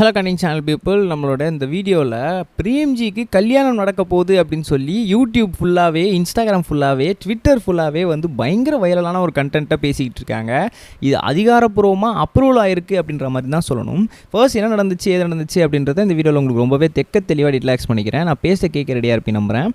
Hello கண்டிங் channel people நம்மளோட இந்த வீடியோவில் பிரேம்ஜிக்கு கல்யாணம் நடக்க போகுது அப்படின்னு சொல்லி யூடியூப் ஃபுல்லாகவே இன்ஸ்டாகிராம் ஃபுல்லாகவே ட்விட்டர் ஃபுல்லாகவே வந்து பயங்கர வைரலான ஒரு கண்டென்ட்டை பேசிக்கிட்டு இருக்காங்க. இது அதிகாரப்பூர்வமாக அப்ரூவல் ஆயிருக்கு அப்படின்ற மாதிரி தான் சொல்லணும். ஃபர்ஸ்ட் என்ன நடந்துச்சு எது நடந்துச்சு அப்படின்றத இந்த வீடியோவில் உங்களுக்கு ரொம்பவே தெக்க தெளிவாக ரிலாக்ஸ் பண்ணிக்கிறேன். நான் பேச கேட்க ரெடியாக இருப்பேன் நம்புகிறேன்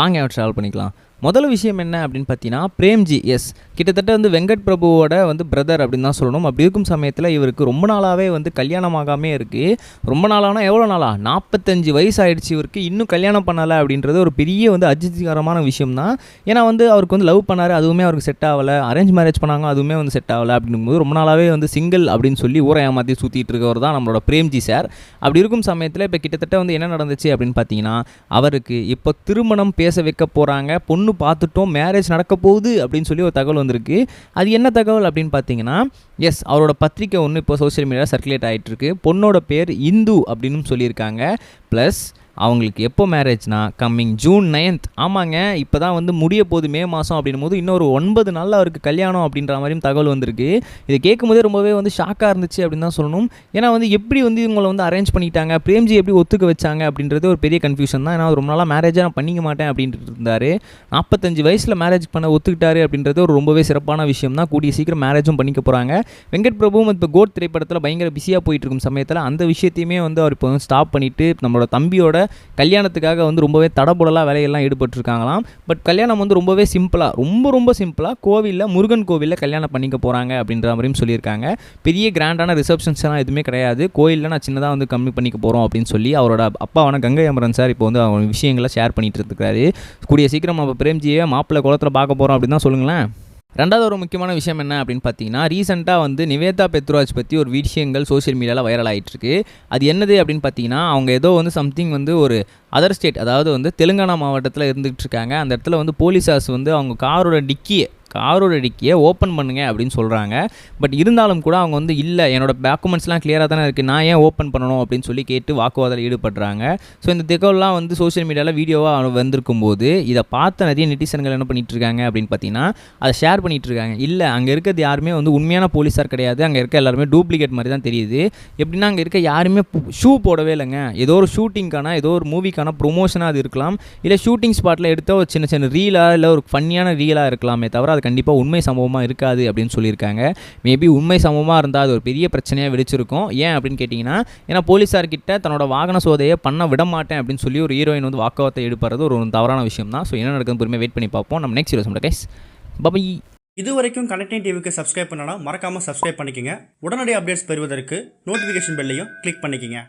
வாங்க ட்ராவல் பண்ணிக்கலாம். முதல் விஷயம் என்ன அப்படின்னு பார்த்தீங்கன்னா பிரேம்ஜி எஸ் கிட்டத்தட்ட வந்து வெங்கட் பிரபுவோட வந்து பிரதர் அப்படின்னு தான் சொல்லணும். அப்படி இருக்கும் சமயத்தில் இவருக்கு ரொம்ப நாளாகவே வந்து கல்யாணம் ஆகாமே இருக்குது ரொம்ப நாளானா எவ்வளோ நாளா? நாற்பத்தஞ்சு வயசு ஆயிடுச்சு இவருக்கு. இன்னும் கல்யாணம் பண்ணலை அப்படின்றது ஒரு பெரிய வந்து அஜித்திகரமான விஷயம் தான். ஏன்னா வந்து அவருக்கு வந்து லவ் பண்ணார் அதுவுமே அவருக்கு செட் ஆகலை. அரேஞ்ச் மேரேஜ் பண்ணாங்க அதுவுமே வந்து செட் ஆகலை அப்படிங்கும்போது ரொம்ப நாளாகவே வந்து சிங்கிள் அப்படின்னு சொல்லி ஊரை ஏமாற்றி சுற்றிட்டு இருக்கவர் தான் நம்மளோட பிரேம்ஜி சார் அப்படி இருக்கும் சமயத்தில் இப்போ கிட்டத்தட்ட வந்து என்ன நடந்துச்சு அப்படின்னு பார்த்தீங்கன்னா அவருக்கு இப்போ திருமணம் பேச வைக்க போகிறாங்க பொண்ணு பார்த்துட்டோம் மேரேஜ் நடக்க போகுது அப்படின்னு சொல்லி ஒரு தகவல் வந்திருக்கு. அது என்ன தகவல் அப்படின்னு பார்த்தீங்கன்னா எஸ் அவரோட பத்திரிக்கை ஒன்று இப்போ சோசியல் மீடியாவில் சர்க்குலேட் ஆகிட்டுருக்கு பொண்ணோட பேர் இந்து அப்படின்னு சொல்லியிருக்காங்க. ப்ளஸ் அவங்களுக்கு எப்போ மேரேஜ்னா கம்மிங் ஜூன் நைன்த் ஆமாங்க இப்போ தான் வந்து முடிய போகுது மே மாதம் அப்படின்னும் போது இன்னொரு ஒன்பது நாளில் அவருக்கு கல்யாணம் அப்படின்ற மாதிரியும் தகவல் வந்திருக்கு. இதை கேட்கும்போதே ரொம்பவே வந்து ஷாக்காக இருந்துச்சு அப்படின்னு தான் சொல்லணும். ஏன்னா வந்து எப்படி வந்து இவங்களை வந்து அரேஞ்ச் பண்ணிட்டாங்க பிரேம்ஜி எப்படி ஒத்துக்க வச்சாங்க அப்படின்றது ஒரு பெரிய கன்ஃபியூஷன் தான். ஏன்னா ரொம்ப நாளாக மேரேஜாக நான் பண்ணிக்க மாட்டேன் அப்படின்ட்டு இருந்தார். நாற்பத்தஞ்சு வயசில் மேரேஜ் பண்ண ஒத்துக்கிட்டாரு அப்படின்றது ஒரு ரொம்பவே சிறப்பான விஷயம் தான். கூடிய சீக்கிரம் மேரேஜும் பண்ணிக்க போகிறாங்க வெங்கட் பிரபுவும் இப்போ கோட் திரைப்படத்தில் பயங்கர பிஸியாக போயிட்டு இருக்கும் சமயத்தில் அந்த விஷயத்தையுமே வந்து அவர் இப்போ வந்து ஸ்டாப் பண்ணிவிட்டு நம்மளோட தம்பியோட கல்யாணத்துக்காக வந்து ரொம்பவே தடபுடலாக வேலையெல்லாம் ஈடுபட்டிருக்காங்களாம். பட் கல்யாணம் வந்து ரொம்பவே சிம்பிளாக ரொம்ப ரொம்ப சிம்பிளாக கோவிலில் முருகன் கோவிலில் கல்யாணம் பண்ணிக்க போகிறாங்க அப்படின்ற மாதிரியும் சொல்லியிருக்காங்க. பெரிய கிராண்டான ரிசப்ஷன்ஸ்லாம் எதுவுமே கிடையாது. கோயிலில் நான் சின்னதாக வந்து கம்மி பண்ணிக்க போகிறோம் அப்படின்னு சொல்லி அவரோட அப்பாவான கங்கை அமரன் சார் இப்போ வந்து அவங்க விஷயங்களை ஷேர் பண்ணிகிட்டு இருக்காரு. கூடிய சீக்கிரம் நம்ம பிரேம்ஜியை மாப்பிள்ளை குளத்தில் பார்க்க போகிறோம் அப்படின்னு தான் சொல்லுங்களேன். ரெண்டாவது ஒரு முக்கியமான விஷயம் என்ன அப்படின்னு பார்த்தீங்கன்னா ரீசெண்டாக வந்து நிவேதா பெத்ராஜ் பற்றி ஒரு விஷயங்கள் சோஷியல் மீடியாவில் வைரல் ஆகிட்டுருக்கு அது என்னது அப்படின்னு பார்த்தீங்கன்னா அவங்க ஏதோ வந்து சம்திங் வந்து ஒரு அதர் ஸ்டேட் அதாவது வந்து தெலுங்கானா மாவட்டத்தில் இருந்துகிட்டு இருக்காங்க. அந்த இடத்துல வந்து போலீஸார்ஸ் வந்து அவங்க காரோட டிக்கியை காரோட டிக்கியை ஓப்பன் பண்ணுங்க அப்படின்னு சொல்கிறாங்க பட் இருந்தாலும் கூட அவங்க வந்து இல்லை என்னோட டாக்குமெண்ட்ஸ்லாம் கிளியராக தானே இருக்குது நான் ஏன் ஓப்பன் பண்ணணும்? அப்படின்னு சொல்லி கேட்டு வாக்குவாதத்தில் ஈடுபடுறாங்க. ஸோ இந்த தகவல்லாம் வந்து சோஷியல் மீடியாவில் வீடியோவாக வந்திருக்கும் போது இதை பார்த்த நிறைய நெட்டிசன்கள் என்ன பண்ணிட்டு இருக்காங்க அப்படின்னு பார்த்தீங்கன்னா அதை ஷேர் பண்ணிட்டு இருக்காங்க. இல்லை அங்கே இருக்கிறது யாருமே வந்து உண்மையான போலீஸார் கிடையாது. அங்கே இருக்க எல்லாருமே டூப்ளிகேட் மாதிரி தான் தெரியுது. எப்படின்னா அங்கே இருக்க யாருமே ஷூ போடவே இல்லைங்க. ஏதோ ஒரு ஷூட்டிங்க்கான ஏதோ ஒரு மூவிக்கான ப்ரொமோஷனாக அது இருக்கலாம். இல்லை ஷூட்டிங் ஸ்பாட்டில் எடுத்த ஒரு சின்ன சின்ன ரீலாக இல்லை ஒரு ஃபன்னியான ரீலாக இருக்கலாமே தவிர அது கண்டிப்பாக உண்மை சம்பவமாக இருக்காது அப்படின்னு சொல்லியிருக்காங்க. மேபி உண்மை சம்பவமாக இருந்தால் அது ஒரு பெரிய பிரச்சனையாக வெடிச்சிருக்கும். ஏன் அப்படின்னு கேட்டிங்கன்னா ஏன்னா போலீஸார்கிட்ட தன்னோட வாகன சோதையை பண்ண விட மாட்டேன் அப்படின்னு சொல்லி ஒரு ஹீரோயின் வந்து வாக்குவாதத்தை எடுப்பறது ஒரு தவறான விஷயம் தான். ஸோ என்ன நடக்குதுன்னு பொறுமையாக வெயிட் பண்ணி பார்ப்போம். நம்ம நெக்ஸ்ட் வீடியோ கைஸ் பபை இது வரைக்கும் கனெக்டிங் டிவிக்கு சப்ஸ்கிரைப் பண்ணனா மறக்காமல் சப்ஸ்கிரைப் பண்ணிக்கோங்க. உடனடி அப்டேட்ஸ் பெறுவதற்கு நோட்டிஃபிகேஷன் பெல்லையும் கிளிக் பண்ணிக்கோங்க.